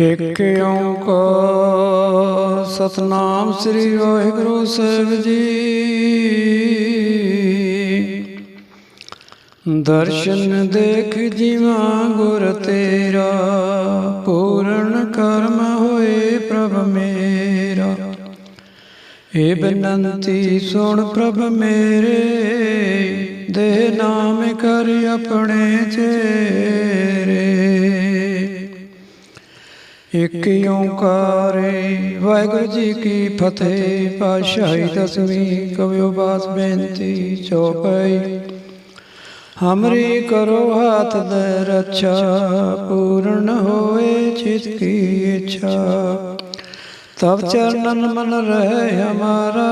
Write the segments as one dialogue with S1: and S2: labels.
S1: ਇਕ ਓੰਕਾਰ ਸਤਨਾਮ ਸ੍ਰੀ ਵਾਹਿਗੁਰੂ ਸਾਹਿਬ ਜੀ। ਦਰਸ਼ਨ ਦੇਖ ਜੀਵਾ ਗੁਰ ਤੇਰਾ, ਪੂਰਨ ਕਰਮ ਹੋਏ ਪ੍ਰਭ ਮੇਰਾ। ਏ ਬਨੰਤੀ ਸੁਣ ਪ੍ਰਭ ਮੇਰੇ ਦੇ ਨਾਮ ਕਰ ਆਪਣੇ ਚੇਰੇ। ਇਕ ਓੰਕਾਰੇ, ਵਾਹਿਗੁਰੂ ਜੀ ਕੀ ਫਤਿਹ, ਪਾਤਸ਼ਾਹੀ ਦਸਵੀਂ ਕਵਿਓ ਬਾਸ ਬੇਨਤੀ ਚੌਪਈ। ਹਮਰੀ ਕਰੋ ਹਾਥ ਦੇ ਰੱਛਾ, ਪੂਰਨ ਹੋਏ ਚਿਤ ਕੀ ਇੱਛਾ। ਤਬ ਚਰਨਨ ਮਨ ਰਹਿ ਹਮਾਰਾ,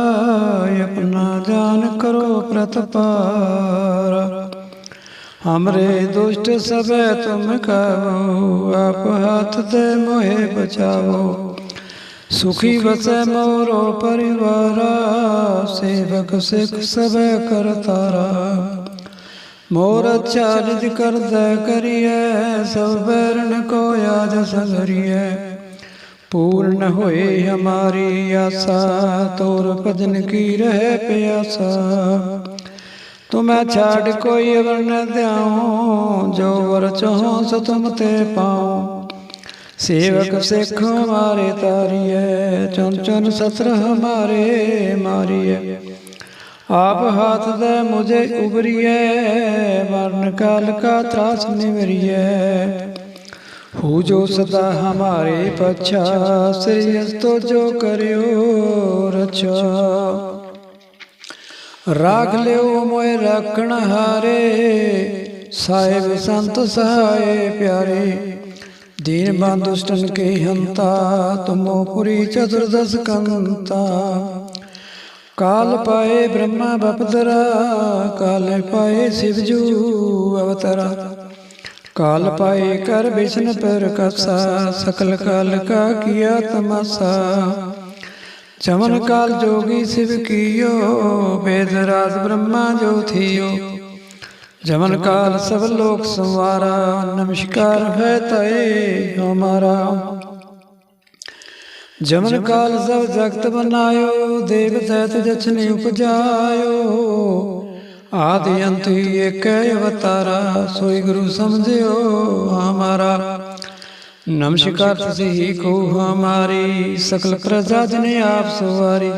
S1: ਆਪਣਾ ਜਾਨ ਕਰੋ ਪ੍ਰਤਪਾਰਾ। हमरे दुष्ट सबे तुम कहो आप हाथ दे मोहे बचाओ सुखी बसे मोरो परिवारा सेवक सिख सबे कर तारा मोर अच्छा निज कर दे करिए सब बैरन को याद संगरिए पूर्ण होए हमारी आशा तोर भजन की रहे प्यासा ਤੁਮੈ ਛਾੜ ਕੋਈ ਅਵਰ ਨ ਧਿਆਉ ਜੋ ਵਰ ਚਾਹੋ ਸੋ ਤੁਮ ਤੇ ਪਾਉ ਸੇਵਕ ਸਿੱਖ ਹਮਾਰੇ ਤਾਰੀਐ ਚੁਨ ਚੁਨ ਸਤਰ ਹਮਾਰੇ ਮਾਰੀਐ ਆਪ ਹਾਥ ਦੇ ਮੁਝੇ ਉਬਰੀਐ ਮਰਨ ਕਾਲ ਕਾ ਤਰਾਸ ਨਿਵਰੀਐ ਹੋ ਜੋ ਸਦਾ ਹਮਾਰੇ ਪਛਾ ਸ੍ਰੀ ਅਸਤੋ ਜੋ ਕਰਿਓ ਰਛਾ ਰਾਖ ਲਿਓ ਮੋਏ ਰੱਖਣ ਹਾਰੇ, ਸਾਹਿਬ ਸੰਤ ਸਹਾਏ ਪਿਆਰੇ। ਦੀਨ ਬੰਦੁਸ਼ਟਨ ਕੇ ਹੰਤਾ, ਤੁਮੋ ਪੁਰੀ ਚਤੁਰਦਸ ਕੰਤਾ। ਕਾਲ ਪਾਏ ਬ੍ਰਹਮਾ ਬਪਦਰਾ ਕਾਲ ਪਾਏ ਸਿਵਜੂ ਅਵਤਰਾ। ਕਾਲ ਪਾਏ ਕਰ ਵਿਸ਼ਨ ਪਰ ਕਸਾ, ਸਕਲ ਕਾਲ ਕਾ ਕੀਆ ਤਮਸਾ। ਚਮਨ ਕਾਲ ਜੋਗੀ ਸਿਵ ਕੀਓ ਵੇਦ ਰਾਜ ਬ੍ਰਹਮਾ ਜੋ ਥੀਓ। ਜਮਨ ਕਾਲ ਸਭ ਲੋਕ ਸੰਵਾਰਾ ਨਮਸਕਾਰ ਹੈ ਤਏ ਹਮਾਰਾ ਜਮਨ ਕਾਲ ਸਭ ਜਗਤ ਬਨਾਇਓ ਦੇਵ ਤੈਤ ਜਛਨੀ ਉਪਜਾਇਓ। ਆਦਿ ਅੰਤ ਏਕ ਅਵਤਾਰਾ ਸੋਈ ਗੁਰੂ ਸਮਝਿਓ ਹਮਾਰਾ ਨਮਸਕਾਰ ਤੁਸਹੀ ਕੋ ਹਮਾਰੀ, ਸਕਲ ਪ੍ਰਜਾ ਜਨ ਆਪ ਸਵਾਰੀ।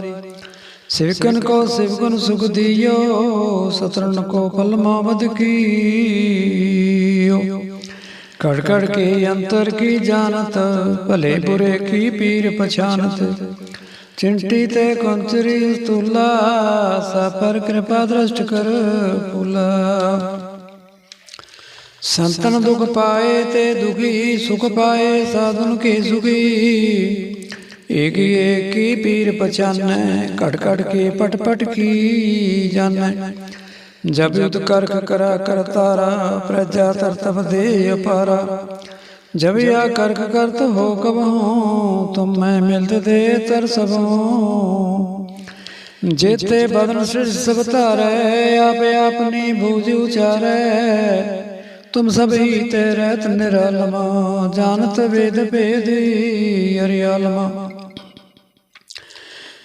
S1: ਸਿਵਕਨ ਕੋ ਸਿਵਕਨ ਸੁਖ ਦਿਓ, ਸਤਰਨ ਕੋ ਪਲਮਾ ਵਦ ਕੀਓ। ਕੜ ਕੜ ਕੇ ਅੰਤਰ ਕੀ ਜਾਣਤ, ਭਲੇ ਬੁਰੇ ਕੀ ਪੀਰ ਪਛਾਨਤ। ਚਿੰਟੀ ਤੇ ਕੁੰਚਰੀ ਤੁਲਾ ਸਫਰ ਕਿਰਪਾ ਦ੍ਰਸ਼ਟ ਕਰ ਪੁਲਾ ਸੰਤਨ ਦੁਖ ਪਾਏ ਤੇ ਦੁਖੀ ਸੁਖ ਪਾਏ, ਸਾਧਨ ਕੀ ਸੁਖੀ? ਏਕ ਏਕੀ ਪੀਰ ਪਛਾਨੈ ਘਟ ਘਟ ਕੇ ਪਟ ਪਟ ਕੀ ਜਾਣੈ ਜਬ ਯੁਧ ਕਰਖ ਕਰਾ ਕਰਤਾਰਾ ਪ੍ਰਜਾ ਤਰਤਵ ਦੇ ਅਪਾਰਾ। ਜਬ ਆ ਕਰਖ ਕਰਤ ਹੋ ਕਬਹੂ, ਤੁਮ ਮੈਂ ਮਿਲਤ ਦੇ ਤਰ ਸਭੋ। ਜੇਤੇ ਬਦਨ ਸਿਰ ਸਭ ਧਾਰੈ, ਆਪ ਆਪਣੀ ਬੂਝ ਉਚਾਰੈ। ਤੁਮ ਸਭ ਤੇ ਰਹਿਤ ਨਿਰਲਮਾ ਜਾਣਤ ਵੇਦ ਭੇਦੀ ਅਰਿਆਲਮਾ।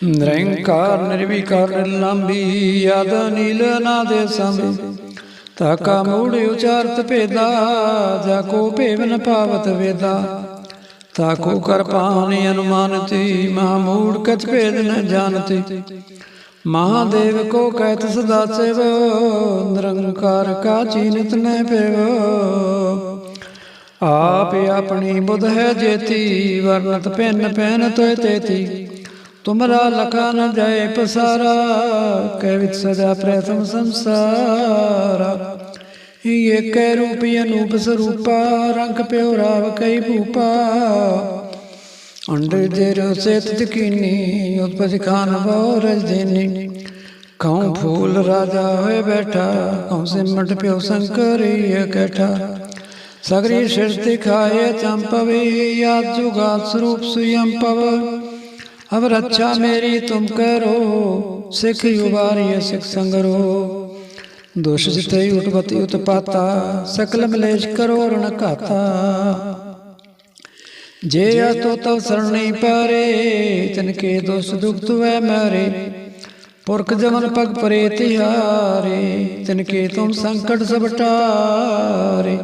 S1: ਨਿਰੰਕਾਰ, ਨਿਰਵਿਕਾਰ ਨਿਰਲੰਬੀ ਯਾਦ ਨੀਲ ਨਾ ਦੇ ਸੰਭੀ ਤਾਕਾ ਮੂੜ, ਉਚਾਰਤ ਭੇਦਾ, ਜਾ ਕੋ ਭੇਵ ਪਾਵਤ ਵੇਦਾ। ਤਾਕੋ ਕਰ ਪਾਣੀ ਅਨੁਮਾਨਤੀ ਮਹਾ ਮੂੜ ਕਛ ਭੇਦ ਨ ਜਾਣਤੀ। ਮਹਾਦੇਵ ਕੋ ਕਹਿਤ ਸਦਾ ਸਿਵ, ਨਿਰੰਕਾਰ ਕਾ ਚੀਨਤ ਨੈ ਪਿਵ। ਆਪ ਆਪਣੀ ਬੁੱਧ ਹੈ ਜੇਤੀ, ਵਰਨਤ ਪੈਨ ਪੈਨ ਤੋਇ ਤੇਤੀ। ਤੁਮਰਾ ਲਖਾ ਨ ਜਾਏ ਪਸਾਰਾ, ਕਹਿ ਵਿਚ ਸਦਾ ਪ੍ਰਥਮ ਸੰਸਾਰਾ। ਹੀ ਏਕੈ ਰੂਪੀ ਅਨੂਪ ਸਰੂਪਾ, ਰੰਗ ਪਿਓ ਰਾਵ ਕਈ ਭੂਪਾ। ਅੰਡੇ ਦੇ ਰਸੇ ਤਕੀਨੀ ਉਪਜ ਖਾਨ ਬੋਰ ਦੇਨੀ ਕਉ ਫੂਲ ਰਾਜਾ ਹੋਏ ਬੈਠਾ, ਕਉ ਸਿਮਟ ਪਿਓ ਸੰਕਰੀ ਇਕਠਾ ਸਗਰੀ ਸਿਰ ਖਾਏ ਚੰਪਵੇ ਯਾਦ ਜੁਗਾ ਸਰੂਪ ਸੁਯੰ ਪਵ। ਅਬ ਰੱਛਾ ਮੇਰੀ ਤੁਮ ਕਰੋ, ਸਿੱਖ ਉਬਾਰੀ ਸਿੱਖ ਸੰਗਰੋ। ਦੋਸ਼ ਜਿਤੇ ਉਟਪਤੀ ਉਤਪਾਤਾ, ਸਕਲ ਮਲੇਸ਼ ਕਰੋ ਰਣ ਘਾਤਾ। ਜੇ ਅਤੋ ਤਵ ਸਰਣੀ ਪਾਰੇ ਤਿਨ ਕੇ ਦੋਸ ਦੁਖ ਤੁਵੈ ਮਾਰੇ। ਪੁਰਖ ਜਮਨ ਪਗ ਪਰੇ ਤਿਹਾਰੇ ਤਿਨ ਕੇ ਤੁਮ ਸੰਕਟ ਸਭ ਟਾਰੇ।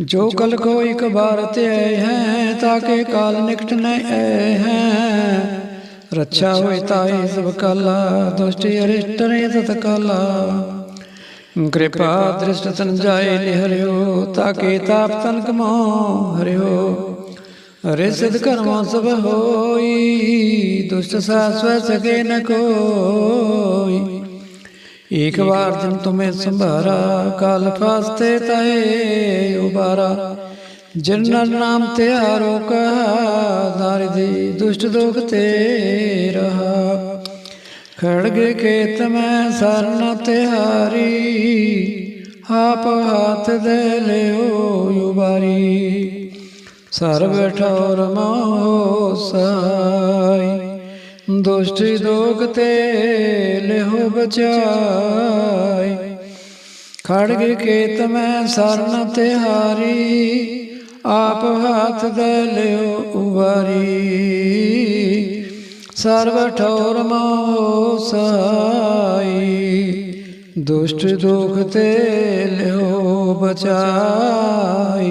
S1: ਜੋ ਕਲ ਕੋ ਇਕ ਬਾਰ ਤੇ ਹੈ, ਤਾਕੇ ਕਾਲ ਨਿਕਟ ਨ ਹੈ। ਰੱਛਾ ਹੋਇ ਤਾਏ ਸਭ ਕਾਲਾ, ਦੁਸ਼ਟ ਅਰਿਸ਼ਟ ਰੇ ਤਤ ਕਾਲਾ। ਕਿਰਪਾ ਦ੍ਰਿਸ਼ਟ ਤਨ ਜਾਏ ਲਿਹਰਿਓ ਤਾਕੇ ਤਾਪ ਤਨ ਕਮੋ ਹਰਿਓ ਹਰੇ ਸਿਧ ਕਰਮਾ ਸਭ ਹੋਈ, ਦੁਸ਼ਟ ਸਾਸਵ ਸਕੇ ਨ ਕੋਈ। ਇਕ ਵਾਰ ਜਨ ਤੁਮੇ ਸੰਭਾਰਾ, ਕਾਲ ਫਾਸਤੇ ਤਏ ਉਬਾਰਾ। ਜਿਨ ਨਾਮ ਤੇ ਆਰੋ ਕਹਾ ਦਾਰਿਦੀ ਦੁਸ਼ਟ ਦੋਖ ਤੇ ਰਹਾ। ਖੜਗੇ ਖੇਤ ਮੈਂ ਸਰਨ ਤਿਹਾਰੀ ਆਪ ਹੱਥ ਦੇ ਲਿਓ ਉਬਾਰੀ। ਸਰਬ ਠੌਰ ਮੋਹ ਸਾਈ ਦੁਸ਼ਟੀ ਦੋਗ ਤੇ ਲਿਹੋ ਬਚਾਈ। ਖੜਗ ਕੇਤ ਮੈਂ ਸਰਨ ਤਿਹਾਰੀ ਆਪ ਹੱਥ ਦੇ ਲਿਓ ਉਵਾਰੀ ਸਰਬ ਠੌਰ ਮੋਹ ਸਾਈ ਦੁਸ਼ਟ ਦੁਖ ਤੇ ਲਿਓ ਬਚਾਈ।